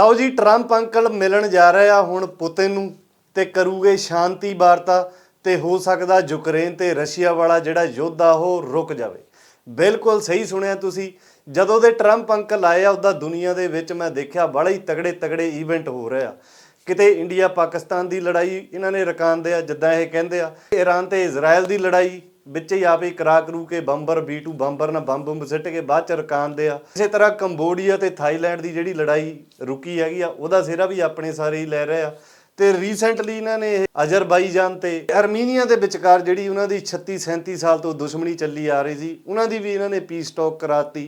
ਆਓ ਜੀ, Trump uncle ਮਿਲਣ ਜਾ ਰਹੇ ਆ, ਹੁਣ ਪੁਤਿਨ ਨੂੰ ਤੇ ਕਰੂਗੇ ਸ਼ਾਂਤੀ ਵਾਰਤਾ ਤੇ ਹੋ ਸਕਦਾ ਯੂਕਰੇਨ ਤੇ ਰਸ਼ੀਆ ਵਾਲਾ ਜਿਹੜਾ ਯੁੱਧ ਆ ਉਹ ਰੁਕ ਜਾਵੇ। ਬਿਲਕੁਲ ਸਹੀ ਸੁਣਿਆ ਤੁਸੀਂ। ਜਦੋਂ ਦੇ ਟਰੰਪ ਅੰਕਲ ਆਏ ਆ, ਉਹਦਾ ਦੁਨੀਆ ਦੇ ਵਿੱਚ ਮੈਂ ਦੇਖਿਆ, ਬੜਾ ਹੀ ਤਗੜੇ ਤਗੜੇ ਇਵੈਂਟ ਹੋ ਰਹੇ ਆ। ਕਿਤੇ ਇੰਡੀਆ ਪਾਕਿਸਤਾਨ ਦੀ ਲੜਾਈ ਇਹਨਾਂ ਨੇ ਰਕਾਨਦੇ ਆ ਜਿੱਦਾਂ ਇਹ ਕਹਿੰਦੇ ਆ ਈਰਾਨ ਤੇ ਇਜ਼ਰਾਈਲ ਦੀ ਲੜਾਈ ਵਿੱਚ ਹੀ ਆਪੇ ਕਰਾ ਕਰੂ ਕੇ ਬੰਬਰ B2 ਬੰਬਰ ਨਾਲ ਬੰਬ ਬੰਬ ਸਿੱਟ ਕੇ ਬਾਅਦ ਚ ਰਕਾਨਦੇ ਆ। ਇਸੇ ਤਰ੍ਹਾਂ ਕੰਬੋਡੀਆ ਤੇ ਥਾਈਲੈਂਡ ਦੀ ਜਿਹੜੀ ਲੜਾਈ ਰੁਕੀ ਹੈਗੀ ਆ, ਉਹਦਾ ਸਿਹਰਾ ਵੀ ਆਪਣੇ ਸਾਰੇ ਹੀ ਲੈ ਰਹੇ ਆ। ਤੇ ਰੀਸੈਂਟਲੀ ਇਹਨਾਂ ਨੇ ਇਹ ਅਜ਼ਰਬਾਈਜਾਨ ਤੇ ਅਰਮੀਨੀਆ ਦੇ ਵਿਚਕਾਰ ਜਿਹੜੀ ਉਹਨਾਂ ਦੀ 36 37 ਸਾਲ ਤੋਂ ਦੁਸ਼ਮਣੀ ਚੱਲੀ ਆ ਰਹੀ ਸੀ, ਉਹਨਾਂ ਦੀ ਵੀ ਇਹਨਾਂ ਨੇ ਪੀਸ ਟਾਕ ਕਰਾਤੀ।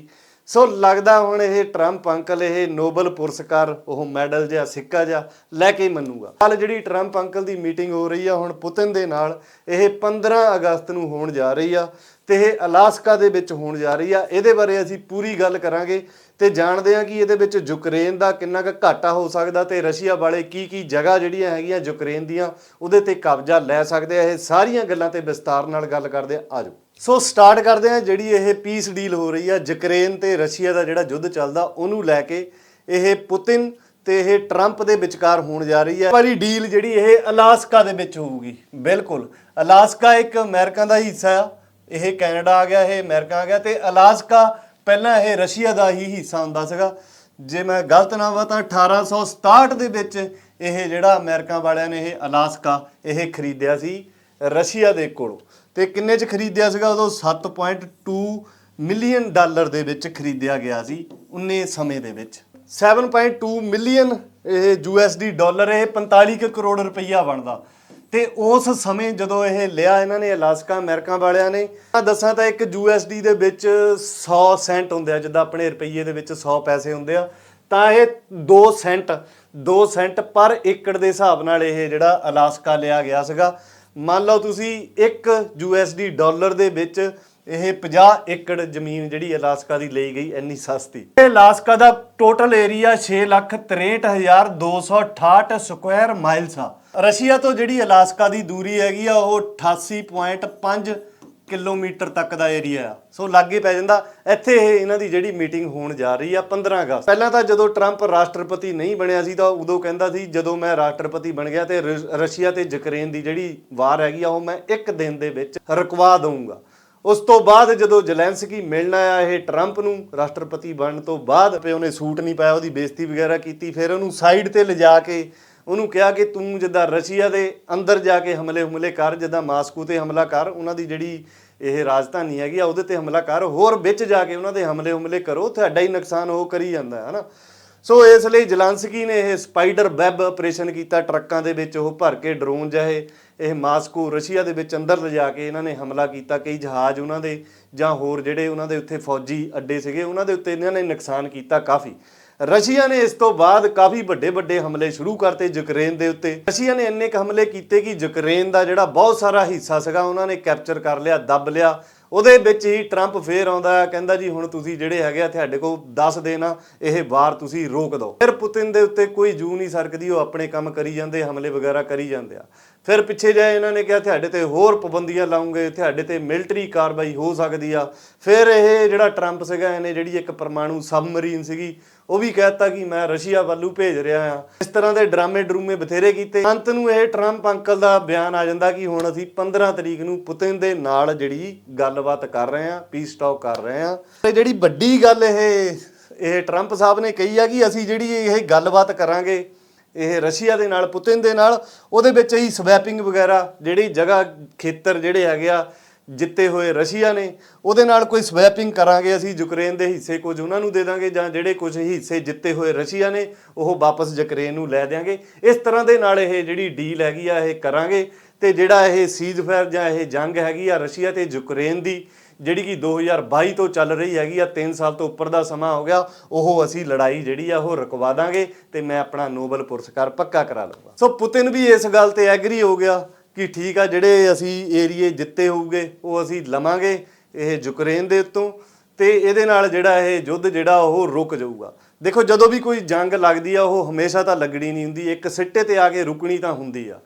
ਸੋ ਲੱਗਦਾ ਹੁਣ ਇਹ ਟਰੰਪ ਅੰਕਲ ਇਹ ਨੋਬਲ ਪੁਰਸਕਾਰ, ਉਹ ਮੈਡਲ ਜਿਹਾ ਸਿੱਕਾ ਜਿਹਾ ਲੈ ਕੇ ਮੰਨੂਗਾ। ਕੱਲ ਜਿਹੜੀ ਟਰੰਪ ਅੰਕਲ ਦੀ ਮੀਟਿੰਗ ਹੋ ਰਹੀ ਆ, ਹੁਣ ਪੁਤਿਨ ਦੇ ਨਾਲ, ਇਹ 15 ਅਗਸਤ ਨੂੰ ਹੋਣ ਜਾ ਰਹੀ ਆ ਤੇ ਇਹ ਅਲਾਸਕਾ ਦੇ ਵਿੱਚ ਹੋਣ ਜਾ ਰਹੀ ਆ। ਇਹਦੇ ਬਾਰੇ ਅਸੀਂ ਪੂਰੀ ਗੱਲ ਕਰਾਂਗੇ ਤੇ ਜਾਣਦੇ ਆ ਕਿ ਇਹਦੇ ਵਿੱਚ ਯੂਕਰੇਨ ਦਾ ਕਿੰਨਾ ਕੁ ਘਾਟਾ ਹੋ ਸਕਦਾ ਤੇ ਰਸ਼ੀਆ ਵਾਲੇ ਕੀ ਕੀ ਜਗ੍ਹਾ ਜਿਹੜੀਆਂ ਹੈਗੀਆਂ ਯੂਕਰੇਨ ਦੀਆਂ, ਉਹਦੇ ਤੇ ਕਬਜ਼ਾ ਲੈ ਸਕਦੇ ਆ। ਇਹ ਸਾਰੀਆਂ ਗੱਲਾਂ ਤੇ ਵਿਸਤਾਰ ਨਾਲ ਗੱਲ ਕਰਦੇ ਆ। ਆਜੋ ਸੋ ਸਟਾਰਟ ਕਰਦੇ ਹਾਂ, ਜਿਹੜੀ ਇਹ ਪੀਸ ਡੀਲ ਹੋ ਰਹੀ ਆ, ਯੂਕਰੇਨ ਤੇ ਰਸ਼ੀਆ ਦਾ ਜਿਹੜਾ ਯੁੱਧ ਚੱਲਦਾ, ਉਹਨੂੰ ਲੈ ਕੇ ਇਹ ਪੁਤਿਨ ਤੇ ਇਹ ਟਰੰਪ ਦੇ ਵਿਚਕਾਰ ਹੋਣ ਜਾ ਰਹੀ ਹੈ ਵਾਰੀ ਡੀਲ ਜਿਹੜੀ ਇਹ ਅਲਾਸਕਾ ਦੇ ਵਿੱਚ ਹੋਊਗੀ। ਬਿਲਕੁਲ। ਅਲਾਸਕਾ ਇੱਕ ਅਮਰੀਕਾ ਦਾ ਹਿੱਸਾ ਆ। ਇਹ ਕੈਨੇਡਾ ਆ ਗਿਆ, ਇਹ ਅਮਰੀਕਾ ਆ ਗਿਆ ਤੇ ਅਲਾਸਕਾ ਪਹਿਲਾਂ ਇਹ ਰਸ਼ੀਆ ਦਾ ਹੀ ਹਿੱਸਾ ਹੁੰਦਾ ਸੀਗਾ। ਜੇ ਮੈਂ ਗਲਤ ਨਾ ਹੋਵਾਂ ਤਾਂ 1867 ਦੇ ਵਿੱਚ ਇਹ ਜਿਹੜਾ ਅਮਰੀਕਾ ਵਾਲਿਆਂ ਨੇ ਇਹ ਅਲਾਸਕਾ ਇਹ ਖਰੀਦਿਆ ਸੀ ਰਸ਼ੀਆ ਦੇ ਕੋਲੋਂ। ਤੇ ਕਿੰਨੇ ਚ ਖਰੀਦਿਆ ਸੀਗਾ? ਉਦੋਂ 7.2 ਮਿਲੀਅਨ ਡਾਲਰ ਦੇ ਵਿੱਚ ਖਰੀਦਿਆ ਗਿਆ ਸੀ, ਉਨੇ ਸਮੇਂ ਦੇ ਵਿੱਚ। 7.2 ਮਿਲੀਅਨ ਇਹ ਯੂਐਸਡੀ ਡਾਲਰ, ਇਹ 45 ਕੁ ਕਰੋੜ ਰੁਪਈਆ ਬਣਦਾ। ਤੇ ਉਸ ਸਮੇਂ ਜਦੋਂ ਇਹ ਲਿਆ ਇਹਨਾਂ ਨੇ, ਅਲਾਸਕਾ, ਅਮਰੀਕਾ ਵਾਲਿਆਂ ਨੇ, ਮੈਂ ਦੱਸਾਂ ਤਾਂ ਇੱਕ ਯੂਐਸਡੀ ਦੇ ਵਿੱਚ 100 ਸੈਂਟ ਹੁੰਦੇ ਆ, ਜਿੱਦਾਂ ਆਪਣੇ ਰੁਪਈਏ ਦੇ ਵਿੱਚ 100 ਪੈਸੇ ਹੁੰਦੇ ਆ, ਤਾਂ ਇਹ 2 ਸੈਂਟ 2 ਸੈਂਟ ਪਰ ਏਕੜ ਦੇ ਹਿਸਾਬ ਨਾਲ ਇਹ ਜਿਹੜਾ ਅਲਾਸਕਾ ਲਿਆ ਗਿਆ ਸੀਗਾ। ਮੰਨ ਲਓ ਤੁਸੀਂ 1 ਯੂਐਸਡੀ ਡਾਲਰ ਦੇ ਵਿੱਚ ਇਹ 50 ਏਕੜ ਜ਼ਮੀਨ ਜਿਹੜੀ ਅਲਾਸਕਾ ਦੀ ਲਈ ਗਈ ਇੰਨੀ ਸਸਤੀ। ਇਹ ਅਲਾਸਕਾ ਦਾ ਟੋਟਲ ਏਰੀਆ 6,63,268 ਸਕੁਆਇਰ ਮਾਈਲਸ ਆ। ਰਸ਼ੀਆ ਤੋਂ ਜਿਹੜੀ ਅਲਾਸਕਾ ਦੀ ਦੂਰੀ ਹੈਗੀ ਆ ਉਹ 88.5 ਕਿਲੋਮੀਟਰ ਤੱਕ ਦਾ ਏਰੀਆ ਆ। ਸੋ ਲਾਗੇ ਪੈ ਜਾਂਦਾ। ਇੱਥੇ ਇਹ ਇਹਨਾਂ ਦੀ ਜਿਹੜੀ ਮੀਟਿੰਗ ਹੋਣ ਜਾ ਰਹੀ ਆ 15 ਅਗਸਤ। ਪਹਿਲਾਂ ਤਾਂ ਜਦੋਂ ਟਰੰਪ ਰਾਸ਼ਟਰਪਤੀ ਨਹੀਂ ਬਣਿਆ ਸੀ ਤਾਂ ਉਦੋਂ ਕਹਿੰਦਾ ਸੀ, ਜਦੋਂ ਮੈਂ ਰਾਸ਼ਟਰਪਤੀ ਬਣ ਗਿਆ ਤੇ ਰਸ਼ੀਆ ਤੇ ਯੂਕਰੇਨ ਦੀ ਜਿਹੜੀ ਵਾਰ ਹੈਗੀ ਆ, ਉਹ ਮੈਂ ਇੱਕ ਦਿਨ ਦੇ ਵਿੱਚ ਰੁਕਵਾ ਦਊਂਗਾ। ਉਸ ਤੋਂ ਬਾਅਦ ਜਦੋਂ ਜ਼ੈਲੈਂਸਕੀ ਮਿਲਣ ਆਇਆ ਇਹ ਟਰੰਪ ਨੂੰ, ਰਾਸ਼ਟਰਪਤੀ ਬਣਨ ਤੋਂ ਬਾਅਦ ਤੇ ਉਹਨੇ ਸੂਟ ਨਹੀਂ ਪਾਇਆ, ਉਹਦੀ ਬੇਇੱਜ਼ਤੀ ਵਗੈਰਾ ਕੀਤੀ, ਫਿਰ ਉਹਨੂੰ ਸਾਈਡ ਤੇ ਲਿਜਾ ਕੇ ਉਹਨੂੰ ਕਿਹਾ ਕਿ ਤੂੰ ਜਿੱਦਾਂ ਰਸ਼ੀਆ ਦੇ ਅੰਦਰ ਜਾ ਕੇ ਹਮਲੇ ਹਮਲੇ ਕਰ, ਜਿੱਦਾਂ ਮਾਸਕੋ ਤੇ ਹਮਲਾ ਕਰ, ਉਹਨਾਂ ਦੀ ਜਿਹੜੀ ਇਹ ਰਾਜਧਾਨੀ ਹੈਗੀ ਆ, ਉਹਦੇ ਤੇ ਹਮਲਾ ਕਰ, ਹੋਰ ਵਿੱਚ ਜਾ ਕੇ ਉਹਨਾਂ ਦੇ ਹਮਲੇ ਹਮਲੇ ਕਰੋ, ਤੁਹਾਡਾ ਹੀ ਨੁਕਸਾਨ ਉਹ ਕਰੀ ਜਾਂਦਾ ਹੈ ਨਾ ਸੋ ਇਸ ਲਈ ਜਲਾਂਸਕੀ ਨੇ ਇਹ ਸਪਾਈਡਰ ਵੈਬ ਆਪਰੇਸ਼ਨ ਕੀਤਾ, ਟਰੱਕਾਂ ਦੇ ਵਿੱਚ ਉਹ ਭਰ ਕੇ ਡਰੋਨ ਜਿਹੇ ਇਹ ਮਾਸਕੋ ਰਸ਼ੀਆ ਦੇ ਵਿੱਚ ਅੰਦਰ ਲਿਜਾ ਕੇ ਇਹਨਾਂ ਨੇ ਹਮਲਾ ਕੀਤਾ, ਕਈ ਜਹਾਜ਼ ਉਹਨਾਂ ਦੇ ਜਾਂ ਹੋਰ ਜਿਹੜੇ ਉਹਨਾਂ ਦੇ ਉੱਥੇ ਫੌਜੀ ਅੱਡੇ ਸੀਗੇ, ਉਹਨਾਂ ਦੇ ਉੱਤੇ ਇਹਨਾਂ ਨੇ ਨੁਕਸਾਨ ਕੀਤਾ ਕਾਫੀ। ਰਸ਼ੀਆ ਨੇ ਇਸ ਤੋਂ ਬਾਅਦ ਕਾਫੀ ਵੱਡੇ ਵੱਡੇ ਹਮਲੇ ਸ਼ੁਰੂ ਕਰਤੇ ਯੂਕਰੇਨ ਦੇ ਉੱਤੇ। ਰਸ਼ੀਆ ਨੇ ਇੰਨੇ ਕੁ ਹਮਲੇ ਕੀਤੇ ਕਿ ਯੂਕਰੇਨ ਦਾ ਜਿਹੜਾ ਬਹੁਤ ਸਾਰਾ ਹਿੱਸਾ ਸੀਗਾ ਉਹਨਾਂ ਨੇ ਕੈਪਚਰ ਕਰ ਲਿਆ ਦੱਬ ਲਿਆ। ਉਹਦੇ ਵਿੱਚ ਹੀ ਟਰੰਪ ਫੇਰ ਆਉਂਦਾ ਹੈ, ਕਹਿੰਦਾ ਜੀ ਹੁਣ ਤੁਸੀਂ ਜਿਹੜੇ ਹੈਗੇ ਆ ਤੁਹਾਡੇ ਕੋਲ 10 ਦਿਨ ਆ ਇਹ ਵਾਰ ਤੁਸੀਂ ਰੋਕ ਦਿਓ। ਫਿਰ ਪੁਤਿਨ ਦੇ ਉੱਤੇ ਕੋਈ ਜੂ ਨਹੀਂ ਸਰਕਦੀ ਉਹ ਆਪਣੇ ਕੰਮ ਕਰੀ ਜਾਂਦੇ ਹਮਲੇ ਵਗੈਰਾ ਕਰੀ ਜਾਂਦੇ ਆ। ਫਿਰ ਪਿੱਛੇ ਜਾਏ ਇਹਨਾਂ ਨੇ ਕਿਹਾ ਤੁਹਾਡੇ ਤੇ ਹੋਰ ਪਾਬੰਦੀਆਂ ਲਾਉਂਗੇ ਤੁਹਾਡੇ ਤੇ ਮਿਲਟਰੀ ਕਾਰਵਾਈ ਹੋ ਸਕਦੀ ਆ। ਫਿਰ ਇਹ ਜਿਹੜਾ ਟਰੰਪ ਸੀਗਾ ਇਹਨੇ ਜਿਹੜੀ ਇੱਕ ਪਰਮਾਣੂ ਸਬਮਰੀਨ ਸੀਗੀ ਉਹ ਵੀ ਕਹਿਤਾ ਕਿ ਮੈਂ ਰਸ਼ੀਆ ਵੱਲੋਂ ਭੇਜ ਰਿਹਾ ਆ ਇਸ ਤਰ੍ਹਾਂ ਦੇ ਡਰਾਮੇ ਡਰੂਮੇ ਬਥੇਰੇ ਕੀਤੇ। ਅੰਤ ਨੂੰ ਇਹ ਟਰੰਪ ਅੰਕਲ ਦਾ ਬਿਆਨ ਆ ਜਾਂਦਾ ਕਿ ਹੁਣ ਅਸੀਂ 15 ਤਰੀਕ ਨੂੰ ਪੁਤਿਨ ਦੇ ਨਾਲ ਜਿਹੜੀ ਗੱਲਬਾਤ ਕਰ ਰਹੇ ਆ ਪੀਸ ਟਾਕ ਕਰ ਰਹੇ ਆ ਤੇ ਜਿਹੜੀ ਵੱਡੀ ਗੱਲ ਇਹ ਇਹ ਟਰੰਪ ਸਾਹਿਬ ਨੇ ਕਹੀ ਆ ਕਿ ਅਸੀਂ ਜਿਹੜੀ ਇਹ ਗੱਲਬਾਤ ਕਰਾਂਗੇ, ਇਹ ਰਸ਼ੀਆ ਦੇ ਨਾਲ ਪੁਤਿਨ ਦੇ ਨਾਲ, ਉਹਦੇ ਵਿੱਚ ਹੀ ਸਵੈਪਿੰਗ ਵਗੈਰਾ, ਜਿਹੜੀ ਜਗ੍ਹਾ ਖੇਤਰ ਜਿਹੜੇ ਹੈਗੇ ਆ ਜਿੱਤੇ ਹੋਏ ਰਸ਼ੀਆ ਨੇ, ਉਹਦੇ ਨਾਲ ਕੋਈ ਸਵੈਪਿੰਗ ਕਰਾਂਗੇ ਅਸੀਂ, ਯੂਕਰੇਨ ਦੇ ਹਿੱਸੇ ਕੁਝ ਉਹਨਾਂ ਨੂੰ ਦੇ ਦਾਂਗੇ ਜਾਂ ਜਿਹੜੇ ਕੁਝ ਹਿੱਸੇ ਜਿੱਤੇ ਹੋਏ ਰਸ਼ੀਆ ਨੇ, ਉਹ ਵਾਪਸ ਯੂਕਰੇਨ ਨੂੰ ਲੈ ਦਿਆਂਗੇ। ਇਸ ਤਰ੍ਹਾਂ ਦੇ ਨਾਲ ਇਹ ਜਿਹੜੀ ਡੀਲ ਹੈਗੀ ਆ, ਇਹ ਕਰਾਂਗੇ ਤੇ ਜਿਹੜਾ ਇਹ ਸੀਜ਼ਫਾਇਰ ਜਾਂ ਇਹ ਜੰਗ ਹੈਗੀ ਆ ਰਸ਼ੀਆ ਤੇ ਯੂਕਰੇਨ ਦੀ, ਜਿਹੜੀ ਕਿ 2022 ਤੋਂ ਚੱਲ ਰਹੀ ਹੈਗੀ ਆ 3 ਸਾਲ ਤੋਂ ਉੱਪਰ ਦਾ ਸਮਾਂ ਹੋ ਗਿਆ, ਉਹ ਅਸੀਂ ਲੜਾਈ ਜਿਹੜੀ ਆ, ਉਹ ਰੁਕਵਾ ਦਾਂਗੇ ਤੇ ਮੈਂ ਆਪਣਾ ਨੋਬਲ ਪੁਰਸਕਾਰ ਪੱਕਾ ਕਰਾ ਲਵਾਂਗਾ ਸੋ ਪੁਤਿਨ ਵੀ ਇਸ ਗੱਲ ਤੇ ਐਗਰੀ ਹੋ ਗਿਆ ਕਿ ਠੀਕ ਆ, ਜਿਹੜੇ ਅਸੀਂ ਏਰੀਏ ਜਿੱਤੇ ਹੋਊਗੇ, ਉਹ ਅਸੀਂ ਲਵਾਂਗੇ ਇਹ ਯੂਕਰੇਨ ਦੇ ਉੱਤੋਂ ਤੇ ਇਹਦੇ ਨਾਲ ਜਿਹੜਾ ਇਹ ਯੁੱਧ ਜਿਹੜਾ ਉਹ ਰੁਕ ਜਾਊਗਾ। ਦੇਖੋ, ਜਦੋਂ ਵੀ ਕੋਈ ਜੰਗ ਲੱਗਦੀ ਆ, ਉਹ ਹਮੇਸ਼ਾ ਤਾਂ ਲੱਗਣੀ ਨਹੀਂ ਹੁੰਦੀ, ਇੱਕ ਸਿੱਟੇ ਤੇ ਆ ਕੇ ਰੁਕਣੀ ਤਾਂ ਹੁੰਦੀ ਆ।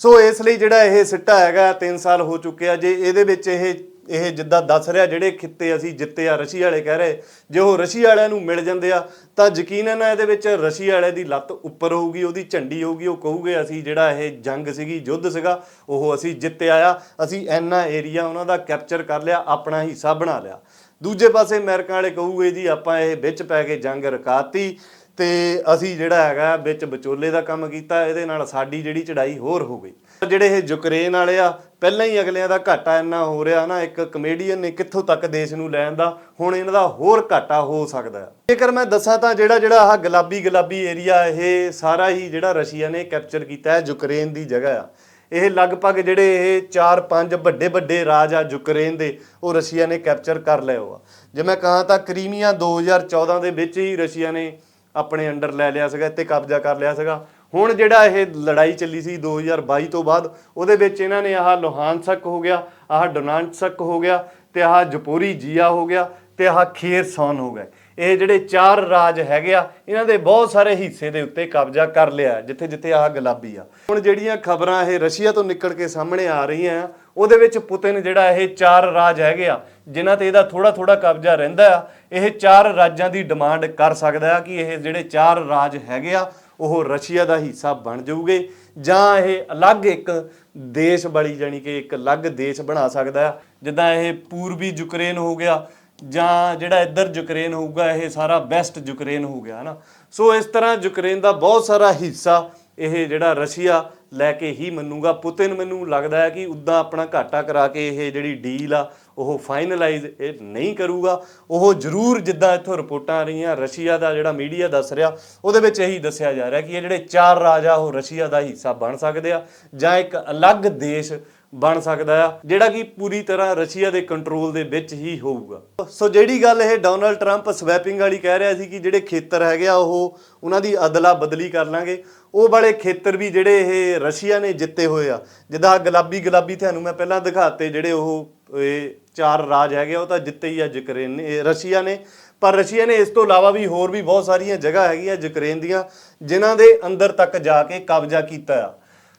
ਸੋ ਇਸ ਲਈ ਜਿਹੜਾ ਇਹ ਸਿੱਟਾ ਹੈਗਾ 3 ਸਾਲ ਹੋ ਚੁੱਕੇ ਆ, ਜੇ ਇਹਦੇ ਵਿੱਚ ਇਹ ਇਹ ਜਿੱਦਾਂ ਦੱਸ ਰਿਹਾ, ਜਿਹੜੇ ਖਿੱਤੇ ਅਸੀਂ ਜਿੱਤੇ ਆ ਰਸ਼ੀਆ ਵਾਲੇ ਕਹਿ ਰਹੇ, ਜੇ ਉਹ ਰਸ਼ੀਆ ਵਾਲਿਆਂ ਨੂੰ ਮਿਲ ਜਾਂਦੇ ਆ, ਤਾਂ ਯਕੀਨਨ ਇਹਦੇ ਵਿੱਚ ਰਸ਼ੀਆ ਵਾਲੇ ਦੀ ਲੱਤ ਉੱਪਰ ਹੋਊਗੀ, ਉਹਦੀ ਝੰਡੀ ਹੋਊਗੀ, ਉਹ ਕਹੂਗੇ ਅਸੀਂ ਜਿਹੜਾ ਇਹ ਜੰਗ ਸੀਗੀ, ਯੁੱਧ ਸੀਗਾ, ਉਹ ਅਸੀਂ ਜਿੱਤਿਆ ਆ ਅਸੀਂ ਇੰਨਾ ਏਰੀਆ ਉਹਨਾਂ ਦਾ ਕੈਪਚਰ ਕਰ ਲਿਆ, ਆਪਣਾ ਹਿੱਸਾ ਬਣਾ ਲਿਆ। ਦੂਜੇ ਪਾਸੇ ਅਮਰੀਕਾ ਵਾਲੇ ਕਹੂਗੇ ਜੀ, ਆਪਾਂ ਇਹ ਵਿੱਚ ਪੈ ਕੇ ਜੰਗ ਰਕਾਤੀ ਤੇ ਅਸੀਂ ਜਿਹੜਾ ਹੈਗਾ, ਵਿੱਚ ਵਿਚੋਲੇ ਦਾ ਕੰਮ ਕੀਤਾ, ਇਹਦੇ ਨਾਲ ਸਾਡੀ ਜਿਹੜੀ ਚੜਾਈ ਹੋਰ ਹੋ ਗਈ। ਜਿਹੜੇ ਇਹ ਯੂਕਰੇਨ ਵਾਲੇ ਆ, ਪਹਿਲਾਂ ਹੀ ਅਗਲਿਆਂ ਦਾ ਘਾਟਾ ਇੰਨਾ ਹੋ ਰਿਹਾ ਨਾ, ਇੱਕ ਕਮੇਡੀਅਨ ਨੇ ਕਿੱਥੋਂ ਤੱਕ ਦੇਸ਼ ਨੂੰ ਲੈਣ ਦਾ, ਹੁਣ ਇਹਨਾਂ ਦਾ ਹੋਰ ਘਾਟਾ ਹੋ ਸਕਦਾ ਹੈ। ਜੇਕਰ ਮੈਂ ਦੱਸਾਂ ਤਾਂ ਜਿਹੜਾ ਜਿਹੜਾ ਆਹ ਗੁਲਾਬੀ ਗੁਲਾਬੀ ਏਰੀਆ ਇਹ ਸਾਰਾ ਹੀ ਜਿਹੜਾ ਰਸ਼ੀਆ ਨੇ ਕੈਪਚਰ ਕੀਤਾ ਹੈ ਯੂਕਰੇਨ ਦੀ ਜਗ੍ਹਾ ਆ। ਇਹ ਲਗਭਗ ਜਿਹੜੇ ਇਹ 4-5 ਵੱਡੇ ਵੱਡੇ ਰਾਜ ਆ ਯੂਕਰੇਨ ਦੇ, ਉਹ ਰਸ਼ੀਆ ਨੇ ਕੈਪਚਰ ਕਰ ਲਏ ਹੋ ਆ ਜੇ ਮੈਂ ਕਹਾਂ ਤਾਂ ਕਰੀਮੀਆ 2014 ਦੇ ਵਿੱਚ ਹੀ ਰਸ਼ੀਆ ਨੇ ਆਪਣੇ ਅੰਡਰ ਲੈ ਲਿਆ ਸੀਗਾ ਤੇ ਕਬਜ਼ਾ ਕਰ ਲਿਆ ਸੀਗਾ। ਹੁਣ ਜਿਹੜਾ ਇਹ ਲੜਾਈ ਚੱਲੀ ਸੀ 2022 ਤੋਂ ਬਾਅਦ, ਉਹਦੇ ਵਿੱਚ ਇਹਨਾਂ ਨੇ ਆਹ ਲੋਹਾਨਸਕ ਹੋ ਗਿਆ, ਆਹ ਡੋਨਾਨਸਕ ਹੋ ਗਿਆ, ਤੇ ਆਹ ਜਪੋਰੀ ਜੀਆ ਹੋ ਗਿਆ, ਤੇ ਆਹ ਖੇਰਸੌਨ ਹੋ ਗਿਆ ਇਹ ਜਿਹੜੇ ਚਾਰ ਰਾਜ ਹੈਗੇ ਆ, ਇਹਨਾਂ ਦੇ ਬਹੁਤ ਸਾਰੇ ਹਿੱਸੇ ਦੇ ਉੱਤੇ ਕਬਜ਼ਾ ਕਰ ਲਿਆ ਜਿੱਥੇ ਜਿੱਥੇ ਆਹ ਗੁਲਾਬੀ ਆ। ਹੁਣ ਜਿਹੜੀਆਂ ਖਬਰਾਂ ਇਹ ਰਸ਼ੀਆ ਤੋਂ ਨਿਕਲ ਕੇ ਸਾਹਮਣੇ ਆ ਰਹੀਆਂ ਆ, ਉਹਦੇ ਵਿੱਚ ਪੁਤਿਨ ਜਿਹੜਾ ਇਹ ਚਾਰ ਰਾਜ ਹੈਗੇ ਆ, ਜਿਨ੍ਹਾਂ ਤੇ ਇਹਦਾ ਥੋੜਾ ਥੋੜਾ ਕਬਜ਼ਾ ਰਹਿੰਦਾ ਆ, ਇਹ ਚਾਰ ਰਾਜਾਂ ਦੀ ਡਿਮਾਂਡ ਕਰ ਸਕਦਾ ਆ ਕਿ ਇਹ ਜਿਹੜੇ ਚਾਰ ਰਾਜ ਹੈਗੇ ਆ ਉਹ ਰਸ਼ੀਆ ਦਾ ਹਿੱਸਾ ਬਣ ਜਾਊਗੇ ਜਾਂ ਇਹ ਅਲੱਗ ਇੱਕ ਦੇਸ਼ ਬਣੀ ਜਾਣੀ ਕਿ ਇੱਕ ਅਲੱਗ ਦੇਸ਼ ਬਣਾ ਸਕਦਾ ਆ ਜਿੱਦਾਂ ਇਹ ਪੂਰਬੀ ਯੂਕਰੇਨ ਹੋ ਗਿਆ ਜਾਂ ਜਿਹੜਾ ਇੱਧਰ ਯੂਕਰੇਨ ਹੋਊਗਾ, ਇਹ ਸਾਰਾ ਵੈਸਟ ਯੂਕਰੇਨ ਹੋ ਗਿਆ, ਹਨਾ? ਸੋ ਇਸ ਤਰ੍ਹਾਂ ਯੂਕਰੇਨ ਦਾ ਬਹੁਤ ਸਾਰਾ ਹਿੱਸਾ ਇਹ ਜਿਹੜਾ ਰਸ਼ੀਆ ਲੈ ਕੇ ਹੀ ਮੰਨੂਗਾ। ਪੁਤਿਨ ਮੈਨੂੰ ਲੱਗਦਾ ਹੈ ਕਿ ਉਦਾਂ ਆਪਣਾ ਘਾਟਾ ਕਰਾ ਕੇ ਇਹ ਜਿਹੜੀ ਡੀਲ ਆ ਉਹ ਫਾਈਨਲਾਈਜ਼ ਇਹ ਨਹੀਂ ਕਰੂਗਾ। ਉਹ ਜ਼ਰੂਰ ਜਿੱਦਾਂ ਇੱਥੋਂ ਰਿਪੋਰਟਾਂ ਆ ਰਹੀਆਂ, ਰਸ਼ੀਆ ਦਾ ਜਿਹੜਾ ਮੀਡੀਆ ਦੱਸ ਰਿਹਾ, ਉਹਦੇ ਵਿੱਚ ਇਹੀ ਦੱਸਿਆ ਜਾ ਰਿਹਾ ਕਿ ਇਹ ਜਿਹੜੇ ਚਾਰ ਰਾਜ ਆ ਉਹ ਰਸ਼ੀਆ ਦਾ ਹਿੱਸਾ ਬਣ ਸਕਦੇ ਆ ਜਾਂ ਇੱਕ ਅਲੱਗ ਦੇਸ਼ ਬਣ ਸਕਦਾ ਆ ਜਿਹੜਾ ਕਿ ਪੂਰੀ ਤਰ੍ਹਾਂ ਰਸ਼ੀਆ ਦੇ ਕੰਟਰੋਲ ਦੇ ਵਿੱਚ ਹੀ ਹੋਊਗਾ। ਸੋ ਜਿਹੜੀ ਗੱਲ ਇਹ ਡੋਨਲਡ ਟਰੰਪ ਸਵੈਪਿੰਗ ਵਾਲੀ ਕਹਿ ਰਿਹਾ ਸੀ ਕਿ ਜਿਹੜੇ ਖੇਤਰ ਹੈਗੇ ਆ ਉਹ ਉਹਨਾਂ ਦੀ ਅਦਲਾ ਬਦਲੀ ਕਰ ਲਾਂਗੇ ਉਹ ਵਾਲੇ ਖੇਤਰ ਵੀ ਜਿਹੜੇ ਇਹ ਰਸ਼ੀਆ ਨੇ ਜਿੱਤੇ ਹੋਏ ਆ ਜਿੱਦਾਂ ਗੁਲਾਬੀ ਗੁਲਾਬੀ ਤੁਹਾਨੂੰ ਮੈਂ ਪਹਿਲਾਂ ਦਿਖਾਤੇ ਜਿਹੜੇ ਉਹ ਇਹ ਚਾਰ ਰਾਜ ਹੈਗੇ ਆ, ਉਹ ਤਾਂ ਜਿੱਤੇ ਹੀ ਆ ਯੂਕਰੇਨ ਨੇ ਰਸ਼ੀਆ ਨੇ। ਪਰ ਰਸ਼ੀਆ ਨੇ ਇਸ ਤੋਂ ਇਲਾਵਾ ਵੀ ਹੋਰ ਵੀ ਬਹੁਤ ਸਾਰੀਆਂ ਜਗ੍ਹਾ ਹੈਗੀਆਂ ਯੂਕਰੇਨ ਦੀਆਂ ਜਿਨ੍ਹਾਂ ਦੇ ਅੰਦਰ ਤੱਕ ਜਾ ਕੇ ਕਬਜ਼ਾ ਕੀਤਾ ਆ।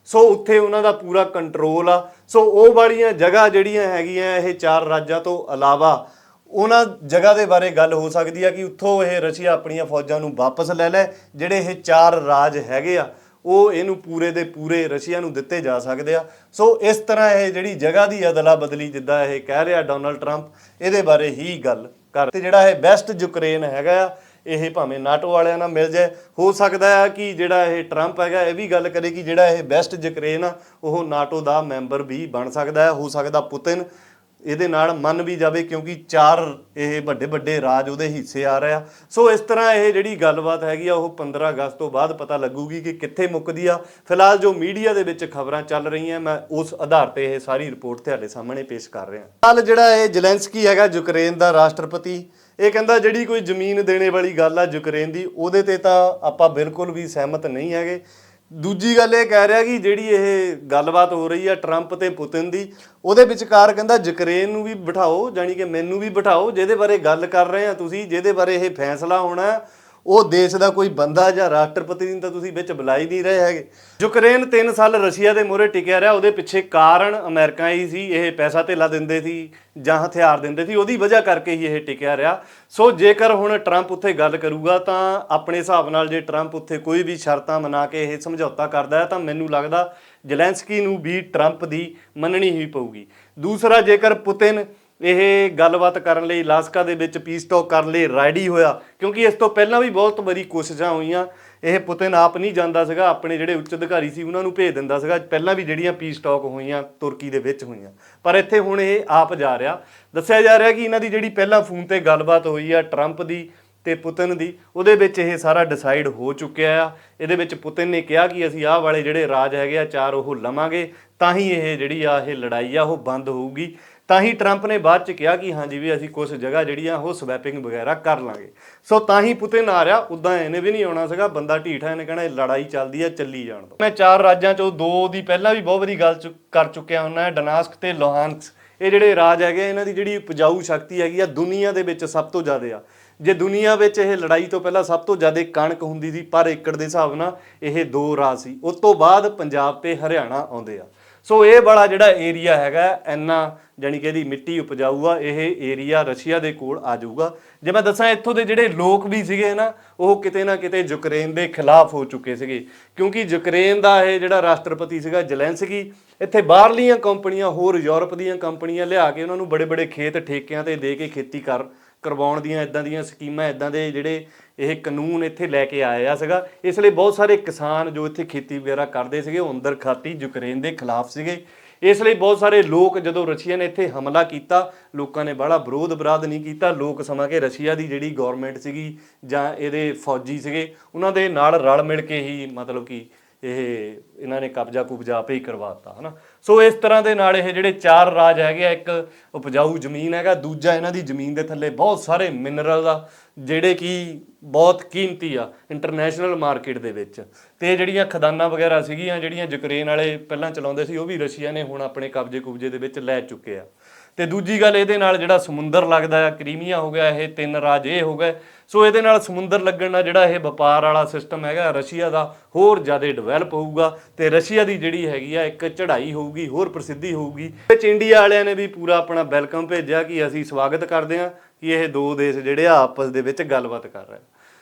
ਸੋ ਉੱਥੇ ਉਹਨਾਂ ਦਾ ਪੂਰਾ ਕੰਟਰੋਲ ਆ। ਸੋ ਉਹ ਵਾਲੀਆਂ ਜਗ੍ਹਾ ਜਿਹੜੀਆਂ ਹੈਗੀਆਂ ਇਹ ਚਾਰ ਰਾਜਾਂ ਤੋਂ ਇਲਾਵਾ, ਉਹਨਾਂ ਜਗ੍ਹਾ ਦੇ ਬਾਰੇ ਗੱਲ ਹੋ ਸਕਦੀ ਆ ਕਿ ਉੱਥੋਂ ਇਹ ਰਸ਼ੀਆ ਆਪਣੀਆਂ ਫੌਜਾਂ ਨੂੰ ਵਾਪਸ ਲੈ ਲੈ, ਜਿਹੜੇ ਇਹ ਚਾਰ ਰਾਜ ਹੈਗੇ ਆ, ਉਹ ਇਹਨੂੰ ਪੂਰੇ ਦੇ ਪੂਰੇ ਰਸ਼ੀਆ ਨੂੰ ਦਿੱਤੇ ਜਾ ਸਕਦੇ ਆ। ਸੋ ਇਸ ਤਰ੍ਹਾਂ ਇਹ ਜਿਹੜੀ ਜਗ੍ਹਾ ਦੀ ਅਦਲਾ ਬਦਲੀ ਜਿੱਦਾਂ ਇਹ ਕਹਿ ਰਿਹਾ ਡੋਨਲਡ ਟਰੰਪ ਇਹਦੇ ਬਾਰੇ ਹੀ ਗੱਲ ਕਰ। ਤੇ ਜਿਹੜਾ ਇਹ ਬੈਸਟ ਯੂਕਰੇਨ ਹੈਗਾ ਆ ਇਹ ਭਾਵੇਂ ਨਾਟੋ ਵਾਲਿਆਂ ਨਾਲ ਮਿਲ ਜਾਏ, ਹੋ ਸਕਦਾ ਹੈ ਕਿ ਜਿਹੜਾ ਇਹ ਟਰੰਪ ਹੈਗਾ, ਇਹ ਵੀ ਗੱਲ ਕਰੇ ਕਿ ਜਿਹੜਾ ਇਹ ਬੈਸਟ ਯੂਕਰੇਨ ਆ, ਉਹ ਨਾਟੋ ਦਾ ਮੈਂਬਰ ਵੀ ਬਣ ਸਕਦਾ ਹੈ, ਹੋ ਸਕਦਾ ਪੁਤਿਨ। ਇਹਦੇ ਨਾਲ ਮੰਨ ਵੀ ਜਾਵੇ ਕਿਉਂਕਿ ਚਾਰ ਇਹ ਵੱਡੇ ਵੱਡੇ ਰਾਜ ਉਹਦੇ ਹਿੱਸੇ ਆ ਰਿਹਾ ਸੋ ਇਸ ਤਰ੍ਹਾਂ ਇਹ ਜਿਹੜੀ ਗੱਲਬਾਤ ਹੈਗੀ ਆ, ਉਹ 15 ਅਗਸਤ ਤੋਂ ਬਾਅਦ ਪਤਾ ਲੱਗੂਗੀ ਕਿ ਕਿੱਥੇ ਮੁੱਕਦੀ ਆ। ਫਿਲਹਾਲ ਜੋ ਮੀਡੀਆ ਦੇ ਵਿੱਚ ਖਬਰਾਂ ਚੱਲ ਰਹੀਆਂ, ਮੈਂ ਉਸ ਆਧਾਰ ਤੇ ਇਹ ਸਾਰੀ ਰਿਪੋਰਟ ਤੁਹਾਡੇ ਸਾਹਮਣੇ ਪੇਸ਼ ਕਰ ਰਿਹਾ। ਹਾਲ ਜਿਹੜਾ ਇਹ ਜ਼ੈਲੈਂਸਕੀ ਹੈਗਾ, ਯੂਕਰੇਨ ਦਾ ਰਾਸ਼ਟਰਪਤੀ, ਇਹ ਕਹਿੰਦਾ ਜਿਹੜੀ ਕੋਈ ਜ਼ਮੀਨ ਦੇਣੇ ਵਾਲੀ ਗੱਲ ਆ ਯੂਕਰੇਨ ਦੀ, ਉਹਦੇ ਤੇ ਤਾਂ ਆਪਾਂ ਬਿਲਕੁਲ ਵੀ ਸਹਿਮਤ ਨਹੀਂ ਹੈਗੇ। ਦੂਜੀ ਗੱਲ ਇਹ ਕਹਿ ਰਿਹਾ ਕਿ ਜਿਹੜੀ ਇਹ ਗੱਲਬਾਤ ਹੋ ਰਹੀ ਆ ਟਰੰਪ ਤੇ ਪੁਤਿਨ ਦੀ, ਉਹਦੇ ਵਿਚਕਾਰ ਕਹਿੰਦਾ ਯੂਕਰੇਨ ਨੂੰ ਵੀ ਬਿਠਾਓ ਜਾਨੀ ਕਿ ਮੈਨੂੰ ਵੀ ਬਿਠਾਓ, ਜਿਹਦੇ ਬਾਰੇ ਗੱਲ ਕਰ ਰਹੇ ਆ ਤੁਸੀਂ, ਜਿਹਦੇ ਬਾਰੇ ਇਹ ਫੈਸਲਾ ਹੋਣਾ ਉਹ ਦੇਸ਼ ਦਾ ਕੋਈ ਬੰਦਾ ਜਾਂ ਰਾਸ਼ਟਰਪਤੀ ਨੂੰ ਤਾਂ ਤੁਸੀਂ ਵਿੱਚ ਬੁਲਾਈ ਨਹੀਂ ਰਹੇ ਹੈਗੇ। ਯੂਕਰੇਨ 3 ਸਾਲ ਰਸ਼ੀਆ ਦੇ ਮੂਹਰੇ ਟਿਕਿਆ ਰਿਹਾ, ਉਹਦੇ ਪਿੱਛੇ ਕਾਰਨ ਅਮਰੀਕਾ ਹੀ ਸੀ, ਇਹ ਪੈਸਾ ਧੇਲਾ ਦਿੰਦੇ ਸੀ ਜਾਂ ਹਥਿਆਰ ਦਿੰਦੇ ਸੀ, ਉਹਦੀ ਵਜ੍ਹਾ ਕਰਕੇ ਹੀ ਇਹ ਟਿਕਿਆ ਰਿਹਾ। ਸੋ ਜੇਕਰ ਹੁਣ ਟਰੰਪ ਉੱਥੇ ਗੱਲ ਕਰੂਗਾ ਤਾਂ ਆਪਣੇ ਹਿਸਾਬ ਨਾਲ ਜੇ ਟਰੰਪ ਉੱਥੇ ਕੋਈ ਵੀ ਸ਼ਰਤਾਂ ਮਨਾ ਕੇ ਇਹ ਸਮਝੌਤਾ ਕਰਦਾ ਹੈ, ਤਾਂ ਮੈਨੂੰ ਲੱਗਦਾ ਜ਼ੈਲੈਂਸਕੀ ਨੂੰ ਵੀ ਟਰੰਪ ਦੀ ਮੰਨਣੀ ਹੀ ਪਊਗੀ। ਦੂਸਰਾ, ਜੇਕਰ ਪੁਤਿਨ ਇਹ ਗੱਲਬਾਤ ਕਰਨ ਲਈ ਲਾਸਕਾ ਦੇ ਵਿੱਚ ਪੀਸ ਟਾਕ ਕਰਨ ਲਈ ਰੈਡੀ ਹੋਇਆ, ਕਿਉਂਕਿ ਇਸ ਤੋਂ ਪਹਿਲਾਂ ਵੀ ਬਹੁਤ ਵਾਰੀ ਕੋਸ਼ਿਸ਼ਾਂ ਹੋਈਆਂ। ਇਹ ਪੁਤਿਨ ਆਪ ਨਹੀਂ ਜਾਂਦਾ ਸੀਗਾ, ਆਪਣੇ ਜਿਹੜੇ ਉੱਚ ਅਧਿਕਾਰੀ ਸੀ ਉਹਨਾਂ ਨੂੰ ਭੇਜ ਦਿੰਦਾ ਸੀਗਾ। ਪਹਿਲਾਂ ਵੀ ਜਿਹੜੀਆਂ ਪੀਸ ਟਾਕ ਹੋਈਆਂ ਤੁਰਕੀ ਦੇ ਵਿੱਚ ਹੋਈਆਂ। ਪਰ ਇੱਥੇ ਹੁਣ ਇਹ ਆਪ ਜਾ ਰਿਹਾ। ਦੱਸਿਆ ਜਾ ਰਿਹਾ ਕਿ ਇਹਨਾਂ ਦੀ ਜਿਹੜੀ ਪਹਿਲਾਂ ਫੋਨ ਤੇ ਗੱਲਬਾਤ ਹੋਈ ਆ, ਟਰੰਪ ਦੀ ਤੇ ਪੁਤਿਨ ਦੀ, ਉਹਦੇ ਵਿੱਚ ਇਹ ਸਾਰਾ ਡਿਸਾਈਡ ਹੋ ਚੁੱਕਿਆ ਆ। ਇਹਦੇ ਵਿੱਚ ਪੁਤਿਨ ਨੇ ਕਿਹਾ ਕਿ ਅਸੀਂ ਆਹ ਵਾਲੇ ਜਿਹੜੇ ਰਾਜ ਹੈਗੇ ਆ, ਚਾਰ ਉਹ ਲਵਾਂਗੇ। ਤਾਂ ਹੀ ਇਹ ਜਿਹੜੀ ਆ, ਇਹ ਲੜਾਈ ਆ, ਉਹ ਬੰਦ ਹੋਊਗੀ। ਤਾਂ ਹੀ ਟਰੰਪ ਨੇ ਬਾਅਦ ਚ ਕਿਹਾ ਕਿ ਹਾਂਜੀ ਵੀ ਅਸੀਂ ਕੁਝ ਜਗ੍ਹਾ ਜਿਹੜੀਆਂ ਉਹ ਸਵੈਪਿੰਗ ਵਗੈਰਾ ਕਰ ਲਾਂਗੇ। ਸੋ ਤਾਂ ਹੀ ਪੁਤਿਨ ਆ ਰਿਹਾ ਉਦਾਂ ਇਹਨੇ ਵੀ ਨਹੀਂ ਆਉਣਾ ਸੀਗਾ ਬੰਦਾ ਢੀਠਾ ਇਹਨੇ ਕਹਿਣਾ ਇਹ ਲੜਾਈ ਚੱਲਦੀ ਆ ਚੱਲੀ ਜਾਣ ਦੋ। ਮੈਂ ਚਾਰ ਰਾਜਾਂ ਚੋਂ ਦੋ ਦੀ ਪਹਿਲਾਂ ਵੀ ਬਹੁਤ ਵਾਰੀ ਗੱਲ ਚੁ- ਕਰ ਚੁੱਕਿਆ ਹੁੰਨਾ ਡਨਾਸਕ ਤੇ ਲੋਹਾਨਸਕ ਇਹ ਜਿਹੜੇ ਰਾਜ ਹੈਗੇ ਆ, ਇਹਨਾਂ ਦੀ ਜਿਹੜੀ ਉਪਜਾਊ ਸ਼ਕਤੀ ਹੈਗੀ ਆ ਦੁਨੀਆ ਦੇ ਵਿੱਚ ਸਭ ਤੋਂ ਜ਼ਿਆਦਾ ਆ। ਜੇ ਦੁਨੀਆ ਵਿੱਚ ਇਹ ਲੜਾਈ ਤੋਂ ਪਹਿਲਾਂ ਸਭ ਤੋਂ ਜ਼ਿਆਦਾ ਕਣਕ ਹੁੰਦੀ ਸੀ ਪਰ ਏਕੜ ਦੇ ਹਿਸਾਬ ਨਾਲ ਇਹ ਦੋ ਰਾਜ ਸੀ। ਉਸ ਤੋਂ ਬਾਅਦ ਪੰਜਾਬ ਤੇ ਹਰਿਆਣਾ ਆਉਂਦੇ ਆ। ਸੋ ਇਹ ਵਾਲਾ ਜਿਹੜਾ ਏਰੀਆ ਹੈਗਾ, ਇੰਨਾ ਜਾਨੀ ਕਿ ਇਹਦੀ ਮਿੱਟੀ ਉਪਜਾਊ ਆ ਇਹ ਏਰੀਆ ਰਸ਼ੀਆ ਦੇ ਕੋਲ ਆ ਜਾਊਗਾ। ਜੇ ਮੈਂ ਦੱਸਾਂ ਇੱਥੋਂ ਦੇ ਜਿਹੜੇ ਲੋਕ ਵੀ ਸੀਗੇ ਨਾ, ਉਹ ਕਿਤੇ ਨਾ ਕਿਤੇ ਯੂਕਰੇਨ ਦੇ ਖਿਲਾਫ ਹੋ ਚੁੱਕੇ ਸੀਗੇ। ਕਿਉਂਕਿ ਯੂਕਰੇਨ ਦਾ ਇਹ ਜਿਹੜਾ ਰਾਸ਼ਟਰਪਤੀ ਸੀਗਾ, ਜ਼ੈਲੈਂਸਕੀ, ਇੱਥੇ ਬਾਹਰਲੀਆਂ ਕੰਪਨੀਆਂ, ਹੋਰ ਯੂਰਪ ਦੀਆਂ ਕੰਪਨੀਆਂ ਲਿਆ ਕੇ ਉਹਨਾਂ ਨੂੰ ਬੜੇ ਬੜੇ ਖੇਤ ਠੇਕਿਆਂ ਤੇ ਦੇ ਕੇ ਖੇਤੀ ਕਰ, ਕਰਵਾਉਣ ਦੀਆਂ ਇਦਾਂ ਦੀਆਂ ਸਕੀਮਾਂ ਇਦਾਂ ਦੇ ਜਿਹੜੇ ਇਹ ਕਾਨੂੰਨ ਇੱਥੇ ਲੈ ਕੇ ਆਇਆ ਸੀਗਾ। ਇਸ ਲਈ ਬਹੁਤ ਸਾਰੇ ਕਿਸਾਨ ਜੋ ਇੱਥੇ ਖੇਤੀ ਵਗੈਰਾ ਕਰਦੇ ਸੀਗੇ, ਉਹ ਅੰਦਰ ਖਾਤੀ ਯੂਕਰੇਨ ਦੇ ਖਿਲਾਫ ਸੀਗੇ। ਇਸ ਲਈ ਬਹੁਤ ਸਾਰੇ ਲੋਕ ਜਦੋਂ ਰਸ਼ੀਆ ਨੇ ਇੱਥੇ ਹਮਲਾ ਕੀਤਾ, ਲੋਕਾਂ ਨੇ ਬੜਾ ਵਿਰੋਧ ਬਰਾਦ ਨਹੀਂ ਕੀਤਾ। ਲੋਕ ਸਮਾਂ ਕੇ ਰਸ਼ੀਆ ਦੀ ਜਿਹੜੀ ਗਵਰਨਮੈਂਟ ਸੀਗੀ ਜਾਂ ਇਹਦੇ ਫੌਜੀ ਸੀਗੇ, ਉਹਨਾਂ ਦੇ ਨਾਲ ਰਲ ਮਿਲ ਕੇ ਹੀ ਮਤਲਬ ਕਿ ਇਹ ਇਹਨਾਂ ਨੇ ਕਬਜ਼ਾ ਕੁਬਜ਼ਾ ਆਪੇ ਹੀ ਕਰਵਾਤਾ, ਹਨਾ। ਸੋ ਇਸ ਤਰ੍ਹਾਂ ਦੇ ਨਾਲ ਇਹ ਜਿਹੜੇ ਚਾਰ ਰਾਜ ਹੈਗੇ ਆ, ਇੱਕ ਉਪਜਾਊ ਜ਼ਮੀਨ ਹੈਗਾ, ਦੂਜਾ ਇਹਨਾਂ ਦੀ ਜ਼ਮੀਨ ਦੇ ਥੱਲੇ ਬਹੁਤ ਸਾਰੇ ਮਿਨਰਲ ਦਾ ਜਿਹੜੇ ਕਿ ਬਹੁਤ ਕੀਮਤੀ ਆ ਇੰਟਰਨੈਸ਼ਨਲ ਮਾਰਕੀਟ ਦੇ ਵਿੱਚ। ਤੇ ਜਿਹੜੀਆਂ ਖਦਾਨਾਂ ਵਗੈਰਾ ਸੀਗੀਆਂ, ਜਿਹੜੀਆਂ ਯੂਕਰੇਨ ਵਾਲੇ ਪਹਿਲਾਂ ਚਲਾਉਂਦੇ ਸੀ, ਉਹ ਵੀ ਰਸ਼ੀਆ ਨੇ ਹੁਣ ਆਪਣੇ ਕਬਜ਼ੇ ਕੁਬਜ਼ੇ ਦੇ ਵਿੱਚ ਲੈ ਚੁੱਕੇ ਆ। ਤੇ ਦੂਜੀ ਗੱਲ ਇਹਦੇ ਨਾਲ ਜਿਹੜਾ ਸਮੁੰਦਰ ਲੱਗਦਾ ਆ, ਕਰੀਮੀਆ ਹੋ ਗਿਆ, ਇਹ ਤਿੰਨ ਰਾਜ ਇਹ ਹੋ ਗਏ। ਸੋ ਇਹਦੇ ਨਾਲ ਸਮੁੰਦਰ ਲੱਗਣ ਨਾਲ ਜਿਹੜਾ ਇਹ ਵਪਾਰ ਵਾਲਾ ਸਿਸਟਮ ਹੈਗਾ, ਰਸ਼ੀਆ ਦਾ ਹੋਰ ਜ਼ਿਆਦਾ ਡਿਵੈਲਪ ਹੋਊਗਾ ਤੇ ਰਸ਼ੀਆ ਦੀ ਜਿਹੜੀ ਹੈਗੀ ਆ, ਇੱਕ ਚੜ੍ਹਾਈ ਹੋਊਗੀ, ਹੋਰ ਪ੍ਰਸਿੱਧੀ ਹੋਊਗੀ। ਵਿੱਚ ਇੰਡੀਆ ਵਾਲਿਆਂ ਨੇ ਵੀ ਪੂਰਾ ਆਪਣਾ ਵੈਲਕਮ ਭੇਜਿਆ ਕਿ ਅਸੀਂ ਸਵਾਗਤ ਕਰਦੇ ਹਾਂ। ਕਿ ਇਹ ਦੋ ਦੇਸ਼ ਜਿਹੜੇ ਆ ਆਪਸ ਦੇ ਵਿੱਚ ਗੱਲਬਾਤ ਕਰ ਰਹੇ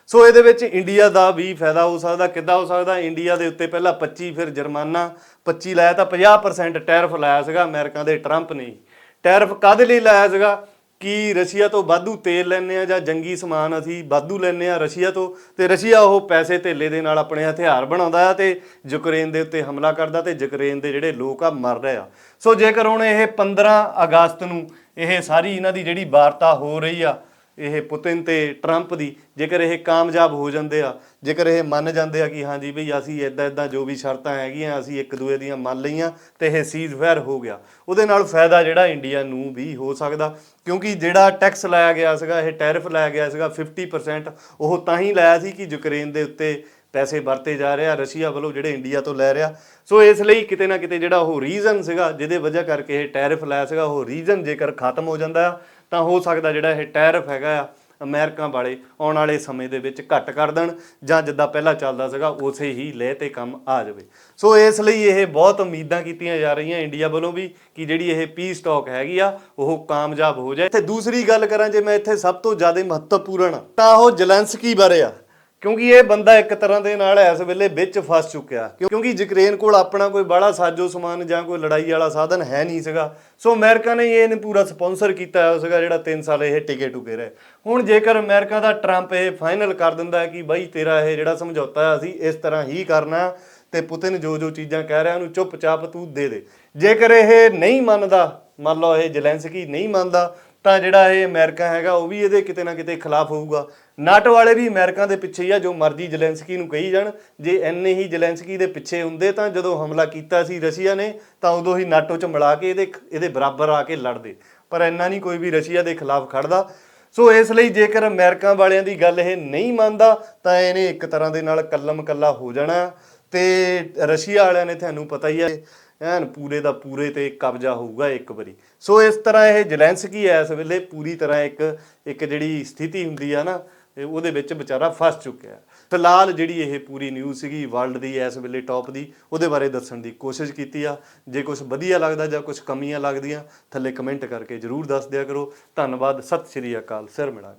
ਸੋ ਇਹਦੇ ਵਿੱਚ ਇੰਡੀਆ ਦਾ ਵੀ ਫਾਇਦਾ ਹੋ ਸਕਦਾ, ਕਿੱਦਾਂ ਹੋ ਸਕਦਾ? ਇੰਡੀਆ ਦੇ ਉੱਤੇ ਪਹਿਲਾਂ 25 ਫਿਰ ਜੁਰਮਾਨਾ 25 ਲਾਇਆ ਤਾਂ 50% ਟੈਰਿਫ ਲਾਇਆ ਸੀਗਾ, ਅਮਰੀਕਾ ਦੇ ਟਰੰਪ ਨੇ। ਟੈਰਿਫ ਕਾਦੇ ਲਈ ਲਾਇਆ ਸੀਗਾ? ਕਿ ਰਸ਼ੀਆ ਤੋਂ ਵਾਧੂ ਤੇਲ ਲੈਣੇ ਆ ਜਾਂ ਜੰਗੀ ਸਮਾਨ ਅਸੀਂ ਵਾਧੂ ਲੈਣੇ ਆ ਰਸ਼ੀਆ ਤੋਂ? ਤੇ ਰਸ਼ੀਆ ਉਹ ਪੈਸੇ ਧੇਲੇ ਦੇ ਨਾਲ ਆਪਣੇ ਹਥਿਆਰ ਬਣਾਉਂਦਾ ਆ ਤੇ ਯੂਕਰੇਨ ਦੇ ਉੱਤੇ ਹਮਲਾ ਕਰਦਾ ਤੇ ਯੂਕਰੇਨ ਦੇ ਜਿਹੜੇ ਲੋਕ ਆ ਮਰ ਰਹੇ ਆ। ਸੋ ਜੇਕਰ ਹੁਣ ਇਹ 15 ਅਗਸਤ ਨੂੰ ਇਹ ਸਾਰੀ ਇਹਨਾਂ ਦੀ ਜਿਹੜੀ ਵਾਰਤਾ ਹੋ ਰਹੀ ਆ ਇਹ ਪੁਤਿਨ ਤੇ ਟਰੰਪ ਦੀ, ਜੇਕਰ ਇਹ ਕਾਮਯਾਬ ਹੋ ਜਾਂਦੇ ਆ, ਜੇਕਰ ਇਹ ਮੰਨ ਜਾਂਦੇ ਆ ਕਿ ਹਾਂਜੀ ਬਈ ਅਸੀਂ ਇਦਾਂ ਇਦਾਂ ਜੋ ਵੀ ਸ਼ਰਤਾਂ ਹੈਗੀਆਂ, ਅਸੀਂ ਇੱਕ ਦੂਏ ਦੀਆਂ ਮੰਨ ਲਈਆਂ ਤੇ ਇਹ ਸੀਜ਼ ਸੀਜ਼ਫਾਇਰ ਹੋ ਗਿਆ। ਉਹਦੇ ਨਾਲ ਫਾਇਦਾ ਜਿਹੜਾ ਇੰਡੀਆ ਨੂੰ ਵੀ ਹੋ ਸਕਦਾ, ਕਿਉਂਕਿ ਜਿਹੜਾ ਟੈਕਸ ਲਾਇਆ ਗਿਆ ਸੀਗਾ, ਇਹ ਟੈਰਿਫ ਲਾਇਆ ਗਿਆ ਸੀਗਾ 50% ਉਹ ਤਾਂ ਹੀ ਲਾਇਆ ਸੀ ਕਿ ਯੂਕਰੇਨ ਦੇ ਉੱਤੇ ਪੈਸੇ ਵਰਤੇ ਜਾ ਰਹੇ ਆ, ਰਸ਼ੀਆ ਵੱਲੋਂ ਜਿਹੜੇ ਇੰਡੀਆ ਤੋਂ ਲੈ ਰਿਹਾ। ਸੋ ਇਸ ਲਈ ਕਿਤੇ ਨਾ ਕਿਤੇ ਜਿਹੜਾ ਉਹ ਰੀਜ਼ਨ ਸੀਗਾ, ਜਿਹਦੇ ਵਜ੍ਹਾ ਕਰਕੇ ਇਹ ਟੈਰਿਫ ਲਾਇਆ ਸੀਗਾ, ਉਹ ਰੀਜ਼ਨ ਜੇਕਰ ਖਤਮ ਹੋ ਜਾਂਦਾ ਆ ਤਾਂ ਹੋ ਸਕਦਾ ਜਿਹੜਾ ਇਹ ਟੈਰਫ ਹੈਗਾ ਆ ਅਮਰੀਕਾ ਵਾਲੇ ਆਉਣ ਵਾਲੇ ਸਮੇਂ ਦੇ ਵਿੱਚ ਘੱਟ ਕਰ ਦੇਣ ਜਾਂ ਜਿੱਦਾਂ ਪਹਿਲਾਂ ਚੱਲਦਾ ਸੀਗਾ ਉਸੇ ਹੀ ਲੈ ਤੇ ਕੰਮ ਆ ਜਾਵੇ। ਸੋ ਇਸ ਲਈ ਇਹ ਬਹੁਤ ਉਮੀਦਾਂ ਕੀਤੀਆਂ ਜਾ ਰਹੀਆਂ ਇੰਡੀਆ ਵੱਲੋਂ ਵੀ ਕਿ ਜਿਹੜੀ ਇਹ ਪੀਸ ਟਾਕ ਹੈਗੀ ਆ ਉਹ ਕਾਮਯਾਬ ਹੋ ਜਾਏ। ਤੇ ਦੂਸਰੀ ਗੱਲ ਕਰਾਂ ਜੇ ਮੈਂ ਇੱਥੇ ਸਭ ਤੋਂ ਜ਼ਿਆਦਾ ਮਹੱਤਵਪੂਰਨ ਆ, ਤਾਂ ਉਹ ਜਲੈਂਸਕੀ ਬਾਰੇ ਆ। ਕਿਉਂਕਿ ਇਹ ਬੰਦਾ ਇੱਕ ਤਰ੍ਹਾਂ ਦੇ ਨਾਲ ਇਸ ਵੇਲੇ ਵਿੱਚ ਫਸ ਚੁੱਕਿਆ। ਕਿਉਂ- ਕਿਉਂਕਿ ਯੂਕਰੇਨ ਕੋਲ ਆਪਣਾ ਕੋਈ ਬੜਾ ਸਾਜੋ ਸਮਾਨ ਜਾਂ ਕੋਈ ਲੜਾਈ ਵਾਲਾ ਸਾਧਨ ਹੈ ਨਹੀਂ ਸੀਗਾ। ਸੋ ਅਮਰੀਕਾ ਨੇ ਇਹਨੇ ਪੂਰਾ ਸਪਾਂਸਰ ਕੀਤਾ ਹੋਇਆ ਸੀਗਾ ਜਿਹੜਾ 3 ਸਾਲ ਇਹ ਟਿਕੇ ਟੁਕੇ ਰਹੇ। ਹੁਣ ਜੇਕਰ ਅਮਰੀਕਾ ਦਾ ਟਰੰਪ ਇਹ ਫਾਈਨਲ ਕਰ ਦਿੰਦਾ ਕਿ ਬਾਈ ਤੇਰਾ ਇਹ ਜਿਹੜਾ ਸਮਝੌਤਾ ਅਸੀਂ ਇਸ ਤਰ੍ਹਾਂ ਹੀ ਕਰਨਾ ਤੇ ਪੁਤਿਨ ਜੋ ਜੋ ਚੀਜ਼ਾਂ ਕਹਿ ਰਿਹਾ ਉਹਨੂੰ ਚੁੱਪਚਾਪ ਤੂੰ ਦੇ ਦੇ। ਜੇਕਰ ਇਹ ਨਹੀਂ ਮੰਨਦਾ, ਮੰਨ ਲਓ ਇਹ ਜ਼ੈਲੈਂਸਕੀ ਨਹੀਂ ਮੰਨਦਾ ਤਾਂ ਜਿਹੜਾ ਇਹ ਅਮਰੀਕਾ ਹੈਗਾ, ਉਹ ਵੀ ਇਹਦੇ ਕਿਤੇ ਨਾ ਕਿਤੇ ਖਿਲਾਫ ਹੋਊਗਾ। ਨਾਟੋ ਵਾਲੇ ਵੀ ਅਮਰੀਕਾ ਦੇ ਪਿੱਛੇ ਹੀ ਆ, ਜੋ ਮਰਜ਼ੀ ਜ਼ੈਲੈਂਸਕੀ ਨੂੰ ਕਹੀ ਜਾਣ। ਜੇ ਐਨੇ ਹੀ ਜ਼ੈਲੈਂਸਕੀ ਦੇ ਪਿੱਛੇ ਹੁੰਦੇ ਤਾਂ ਜਦੋਂ ਹਮਲਾ ਕੀਤਾ ਸੀ ਰਸ਼ੀਆ ਨੇ, ਤਾਂ ਉਦੋਂ ਹੀ ਨਾਟੋ 'ਚ ਮਿਲਾ ਕੇ ਇਹਦੇ ਇਹਦੇ ਬਰਾਬਰ ਆ ਕੇ ਲੜਦੇ। ਪਰ ਇੰਨਾ ਨਹੀਂ ਕੋਈ ਵੀ ਰਸ਼ੀਆ ਦੇ ਖਿਲਾਫ ਖੜਦਾ। ਸੋ ਇਸ ਲਈ ਜੇਕਰ ਅਮਰੀਕਾ ਵਾਲਿਆਂ ਦੀ ਗੱਲ ਇਹ ਨਹੀਂ ਮੰਨਦਾ, ਤਾਂ ਇਹਨੇ ਇੱਕ ਤਰ੍ਹਾਂ ਦੇ ਨਾਲ ਕੱਲਮ ਕੱਲਾ ਹੋ ਜਾਣਾ। ਤੇ ਰਸ਼ੀਆ ਵਾਲਿਆਂ ਨੇ ਤੁਹਾਨੂੰ ਪਤਾ ਹੀ ਹੈ ਐਨ ਪੂਰੇ ਦਾ ਪੂਰੇ ਤੇ ਕਬਜ਼ਾ ਹੋਊਗਾ ਇੱਕ ਵਾਰੀ। ਸੋ ਇਸ ਤਰ੍ਹਾਂ ਇਹ ਜਲੈਂਸਕੀ ਐ ਇਸ ਵੇਲੇ ਪੂਰੀ ਤਰ੍ਹਾਂ ਇੱਕ ਇੱਕ ਜਿਹੜੀ ਸਥਿਤੀ ਹੁੰਦੀ ਆ ਨਾ ਉਹਦੇ ਵਿੱਚ ਵਿਚਾਰਾ ਫਸ ਚੁੱਕਿਆ ਫਿਲਹਾਲ ਜਿਹੜੀ ਇਹ ਪੂਰੀ ਨਿਊਜ਼ ਸੀਗੀ ਵਰਲਡ ਦੀ ਇਸ ਵੇਲੇ ਟੌਪ ਦੀ, ਉਹਦੇ ਬਾਰੇ ਦੱਸਣ ਦੀ ਕੋਸ਼ਿਸ਼ ਕੀਤੀ ਆ। ਜੇ ਕੁਝ ਵਧੀਆ ਲੱਗਦਾ ਜਾਂ ਕੁਝ ਕਮੀਆਂ ਲੱਗਦੀਆਂ, ਥੱਲੇ ਕਮੈਂਟ ਕਰਕੇ ਜਰੂਰ ਦੱਸ ਦਿਆ ਕਰੋ। ਧੰਨਵਾਦ, ਸਤਿ ਸ਼੍ਰੀ ਅਕਾਲ ਫਿਰ ਮਿਲਾਂਗੇ।